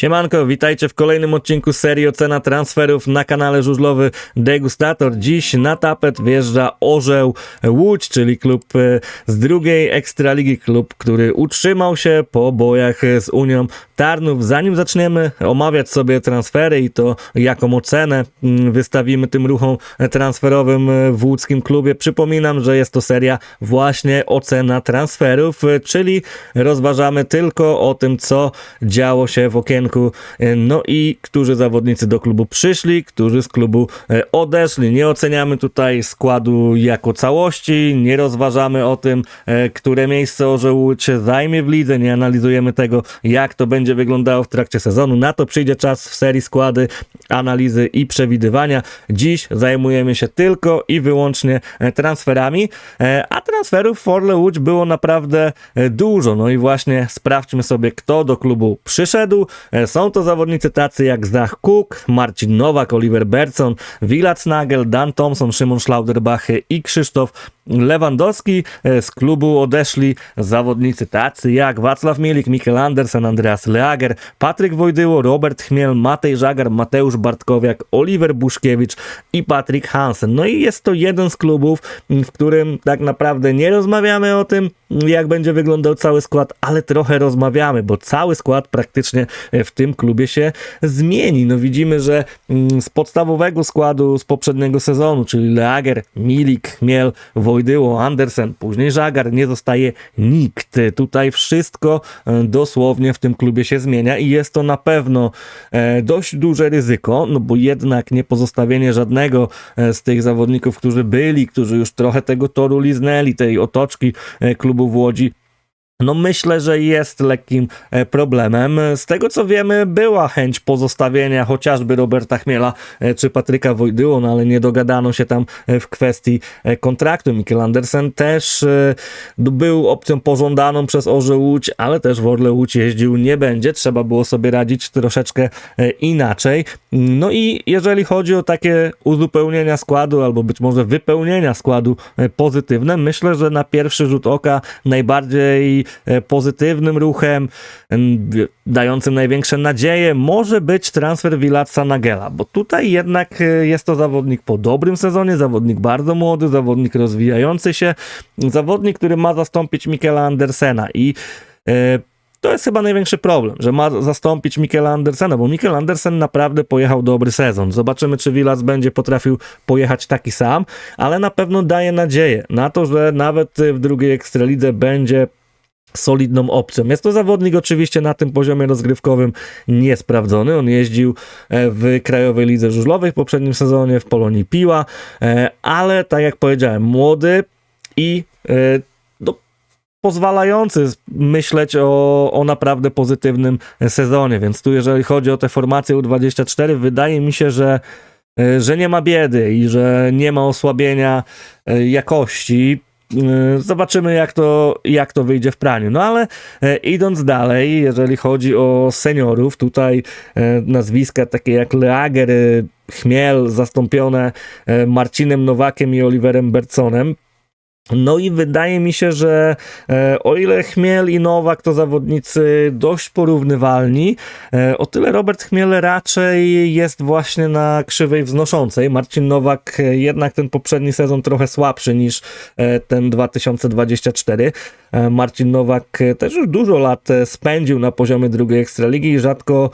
Siemanko, witajcie w kolejnym odcinku serii Ocena Transferów na kanale Żużlowy Degustator. Dziś na tapet wjeżdża Orzeł Łódź, czyli klub e, z drugiej Ekstraligi, klub, który utrzymał się po bojach z Unią Tarnów. Zanim zaczniemy omawiać sobie transfery i to jaką ocenę mm, wystawimy tym ruchom transferowym e, w łódzkim klubie, przypominam, że jest to seria właśnie ocena transferów, e, czyli rozważamy tylko o tym, co działo się w okienku E, No i którzy zawodnicy do klubu przyszli, którzy z klubu e, odeszli. Nie oceniamy tutaj składu jako całości, nie rozważamy o tym, e, które miejsce Orzeł Łódź zajmie w lidze, nie analizujemy tego, jak to będzie wyglądało w trakcie sezonu. Na to przyjdzie czas w serii składy, analizy i przewidywania. Dziś zajmujemy się tylko i wyłącznie transferami, a transferów w Orle Łódź było naprawdę dużo. No i właśnie sprawdźmy sobie, kto do klubu przyszedł. E, Są to zawodnicy tacy jak Zach Cook, Marcin Nowak, Oliver Berson, Wilac Nagel, Dan Thompson, Szymon Schlauderbach i Krzysztof Lewandowski. E, Z klubu odeszli zawodnicy tacy jak Wacław Mielik, Mikkel Andersen, Andreas Leager, Patryk Wojdyło, Robert Chmiel, Matej Żagar, Mateusz Bartkowiak, Oliver Buszkiewicz i Patryk Hansen. No i jest to jeden z klubów, w którym tak naprawdę nie rozmawiamy o tym, jak będzie wyglądał cały skład, ale trochę rozmawiamy, bo cały skład praktycznie e, w tym klubie się zmieni. No widzimy, że mm, z podstawowego składu z poprzedniego sezonu, czyli Leager, Milik, Chmiel, Wojdyło, Andersen, później Żagar, nie zostaje nikt. Tutaj wszystko e, dosłownie w tym klubie się zmienia i jest to na pewno e, dość duże ryzyko, no bo jednak nie pozostawienie żadnego e, z tych zawodników, którzy byli, którzy już trochę tego toru liznęli, tej otoczki klubu w Łodzi, no myślę, że jest lekkim e, problemem. Z tego co wiemy, była chęć pozostawienia chociażby Roberta Chmiela e, czy Patryka Wojdyło, no ale nie dogadano się tam e, w kwestii kontraktu. Mikkel Andersen też był opcją pożądaną przez Orze Łódź, ale też w Orle Łódź jeździł nie będzie. Trzeba było sobie radzić troszeczkę inaczej. No i jeżeli chodzi o takie uzupełnienia składu albo być może wypełnienia składu pozytywne, myślę, że na pierwszy rzut oka najbardziej pozytywnym ruchem, dającym największe nadzieje, może być transfer Vilatsa Nagela, bo tutaj jednak e, jest to zawodnik po dobrym sezonie, zawodnik bardzo młody, zawodnik rozwijający się, zawodnik, który ma zastąpić Mikela Andersena i e, to jest chyba największy problem, że ma zastąpić Mikela Andersena, bo Mikel Andersen naprawdę pojechał dobry sezon. Zobaczymy, czy Vilas będzie potrafił pojechać taki sam, ale na pewno daje nadzieję na to, że nawet w drugiej ekstralidze będzie solidną opcją. Jest to zawodnik oczywiście na tym poziomie rozgrywkowym niesprawdzony. On jeździł e, w Krajowej Lidze Żużlowej w poprzednim sezonie, w Polonii Piła, e, ale tak jak powiedziałem, młody i e, no, pozwalający myśleć o, o naprawdę pozytywnym sezonie, więc tu jeżeli chodzi o tę formację U24, wydaje mi się, że że nie ma biedy i że nie ma osłabienia jakości. E, Zobaczymy, jak to, jak to wyjdzie w praniu. No ale e, idąc dalej, jeżeli chodzi o seniorów, tutaj e, nazwiska takie jak Leager, Chmiel, zastąpione Marcinem Nowakiem i Oliverem Berconem. No i wydaje mi się, że e, o ile Chmiel i Nowak to zawodnicy dość porównywalni, e, o tyle Robert Chmiel raczej jest właśnie na krzywej wznoszącej. Marcin Nowak e, jednak ten poprzedni sezon trochę słabszy niż ten 2024. E, Marcin Nowak też już dużo lat spędził na poziomie drugiej ekstraligi i rzadko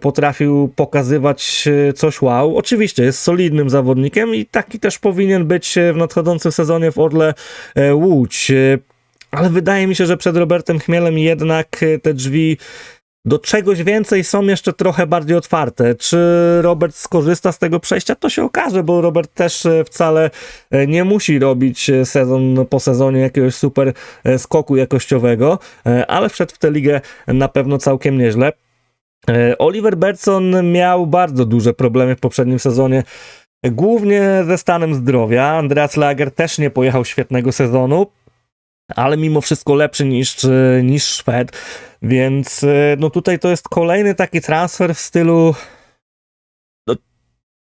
potrafił pokazywać coś wow. Oczywiście jest solidnym zawodnikiem i taki też powinien być w nadchodzącym sezonie w Orle Łódź. E, Ale wydaje mi się, że przed Robertem Chmielem jednak e, te drzwi do czegoś więcej są jeszcze trochę bardziej otwarte. Czy Robert skorzysta z tego przejścia? To się okaże, bo Robert też e, wcale e, nie musi robić e, sezon po sezonie jakiegoś super e, skoku jakościowego, e, ale wszedł w tę ligę na pewno całkiem nieźle. E, Oliver Bertson miał bardzo duże problemy w poprzednim sezonie, głównie ze stanem zdrowia. Andreas Lager też nie pojechał świetnego sezonu, ale mimo wszystko lepszy niż, e, niż Szwed, więc e, no tutaj to jest kolejny taki transfer w stylu no,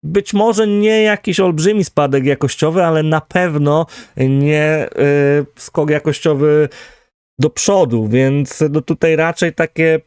być może nie jakiś olbrzymi spadek jakościowy, ale na pewno nie e, skok jakościowy do przodu, więc no tutaj raczej takie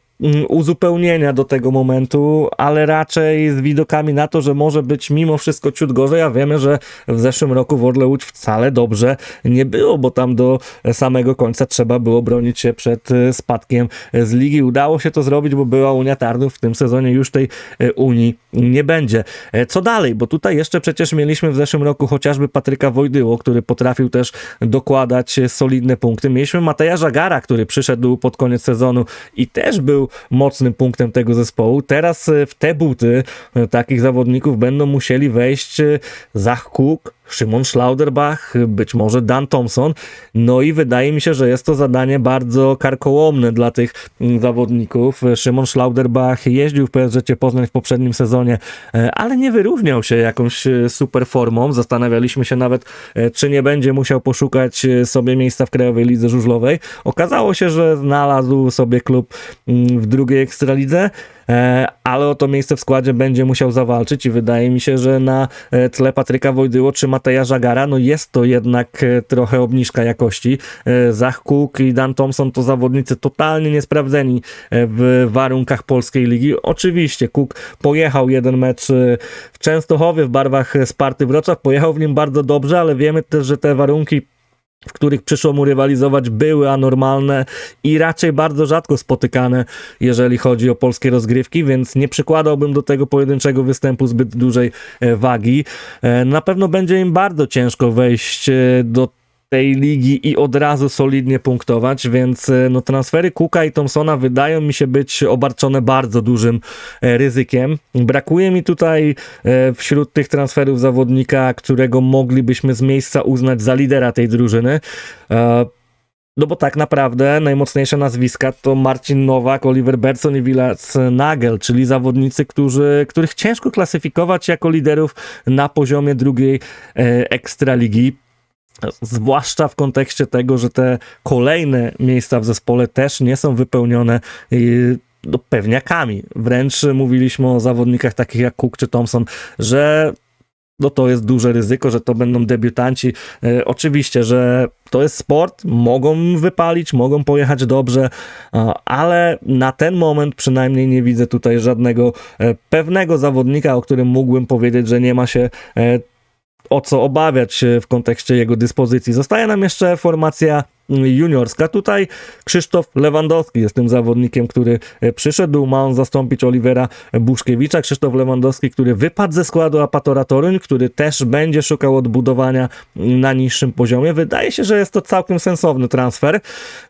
uzupełnienia do tego momentu, ale raczej z widokami na to, że może być mimo wszystko ciut gorzej, a wiemy, że w zeszłym roku w Orle Łódź wcale dobrze nie było, bo tam do samego końca trzeba było bronić się przed e, spadkiem z ligi. Udało się to zrobić, bo była Unia Tarnów, w tym sezonie już tej e, Unii nie będzie. E, Co dalej? Bo tutaj jeszcze przecież mieliśmy w zeszłym roku chociażby Patryka Wojdyło, który potrafił też dokładać solidne punkty. Mieliśmy Mateja Żagara, który przyszedł pod koniec sezonu i też był mocnym punktem tego zespołu. Teraz e, w te buty e, takich zawodników będą musieli wejść e, Zach Cook, Szymon Schlauderbach, być może Dan Thompson. No i wydaje mi się, że jest to zadanie bardzo karkołomne dla tych mm, zawodników. Szymon Schlauderbach jeździł w PSG Poznań w poprzednim sezonie, e, ale nie wyróżniał się jakąś e, super formą. Zastanawialiśmy się nawet, e, czy nie będzie musiał poszukać sobie miejsca w Krajowej Lidze Żużlowej. Okazało się, że znalazł sobie klub mm, w drugiej Ekstralidze. E, ale o to miejsce w składzie będzie musiał zawalczyć i wydaje mi się, że na e, tle Patryka Wojdyło czy Mateja Żagara, no jest to jednak e, trochę obniżka jakości. Zach Cook i Dan Thompson to zawodnicy totalnie niesprawdzeni w warunkach polskiej ligi. Oczywiście Cook pojechał jeden mecz w Częstochowie w barwach Sparty Wrocław, pojechał w nim bardzo dobrze, ale wiemy też, że te warunki w których przyszło mu rywalizować, były anormalne i raczej bardzo rzadko spotykane, jeżeli chodzi o polskie rozgrywki, więc nie przykładałbym do tego pojedynczego występu zbyt dużej e, wagi. E, Na pewno będzie im bardzo ciężko wejść e, do tej ligi i od razu solidnie punktować, więc e, no, transfery Cooka i Thompsona wydają mi się być obarczone bardzo dużym e, ryzykiem. Brakuje mi tutaj e, wśród tych transferów zawodnika, którego moglibyśmy z miejsca uznać za lidera tej drużyny. No bo tak naprawdę najmocniejsze nazwiska to Marcin Nowak, Oliver Berson i Vilas Nagel, czyli zawodnicy, którzy, których ciężko klasyfikować jako liderów na poziomie drugiej e, ekstraligi. Zwłaszcza w kontekście tego, że te kolejne miejsca w zespole też nie są wypełnione y, no, pewniakami. Wręcz mówiliśmy o zawodnikach takich jak Cook czy Thompson, że no to jest duże ryzyko, że to będą debiutanci. E, oczywiście, że to jest sport, mogą wypalić, mogą pojechać dobrze, ale na ten moment przynajmniej nie widzę tutaj żadnego e, pewnego zawodnika, o którym mógłbym powiedzieć, że nie ma się e, o co obawiać w kontekście jego dyspozycji. Zostaje nam jeszcze formacja juniorska. Tutaj Krzysztof Lewandowski jest tym zawodnikiem, który e, przyszedł. Ma on zastąpić Olivera Buszkiewicza. Krzysztof Lewandowski, który wypadł ze składu Apatora Toruń, który też będzie szukał odbudowania na niższym poziomie. Wydaje się, że jest to całkiem sensowny transfer,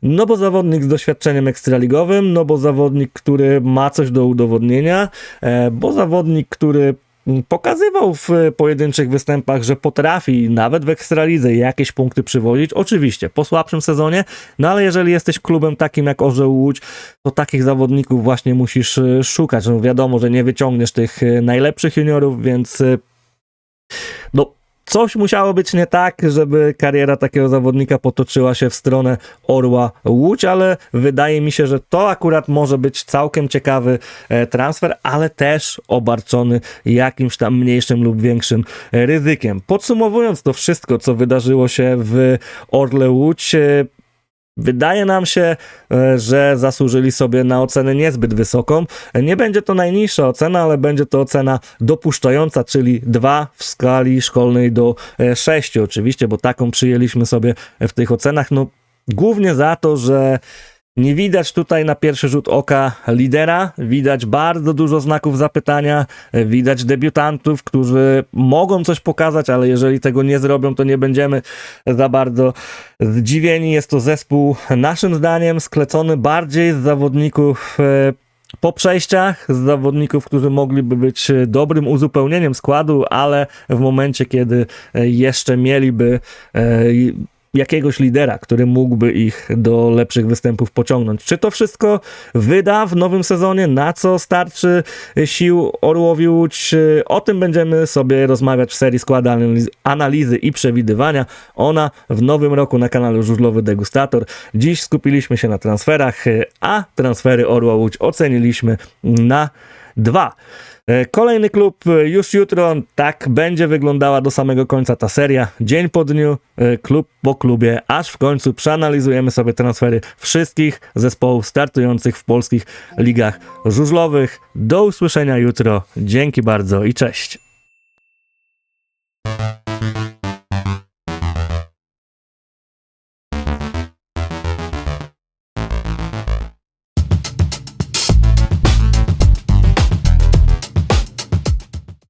no bo zawodnik z doświadczeniem ekstraligowym, no bo zawodnik, który ma coś do udowodnienia, e, bo zawodnik, który pokazywał w pojedynczych występach, że potrafi nawet w Ekstralidze jakieś punkty przywozić. Oczywiście po słabszym sezonie, no ale jeżeli jesteś klubem takim jak Orzeł Łódź, to takich zawodników właśnie musisz e, szukać. No wiadomo, że nie wyciągniesz tych e, najlepszych juniorów, więc e, no coś musiało być nie tak, żeby kariera takiego zawodnika potoczyła się w stronę Orła Łódź, ale wydaje mi się, że to akurat może być całkiem ciekawy e, transfer, ale też obarczony jakimś tam mniejszym lub większym ryzykiem. Podsumowując to wszystko, co wydarzyło się w Orle Łódź, e, Wydaje nam się, e, że zasłużyli sobie na ocenę niezbyt wysoką. Nie będzie to najniższa ocena, ale będzie to ocena dopuszczająca, czyli 2 w skali szkolnej do 6 oczywiście, bo taką przyjęliśmy sobie w tych ocenach. No, głównie za to, że nie widać tutaj na pierwszy rzut oka lidera, widać bardzo dużo znaków zapytania, widać debiutantów, którzy mogą coś pokazać, ale jeżeli tego nie zrobią, to nie będziemy za bardzo zdziwieni. Jest to zespół, naszym zdaniem, sklecony bardziej z zawodników e, po przejściach, z zawodników, którzy mogliby być dobrym uzupełnieniem składu, ale w momencie, kiedy e, jeszcze mieliby e, jakiegoś lidera, który mógłby ich do lepszych występów pociągnąć. Czy to wszystko wyda w nowym sezonie? Na co starczy sił Orłowi Łódź? O tym będziemy sobie rozmawiać w serii składu analiz- analizy i przewidywania. Ona w nowym roku na kanale Żużlowy Degustator. Dziś skupiliśmy się na transferach, a transfery Orła Łódź oceniliśmy na dwa. E, Kolejny klub e, już jutro, tak będzie wyglądała do samego końca ta seria. Dzień po dniu, e, klub po klubie, aż w końcu przeanalizujemy sobie transfery wszystkich zespołów startujących w polskich ligach żużlowych. Do usłyszenia jutro. Dzięki bardzo i cześć.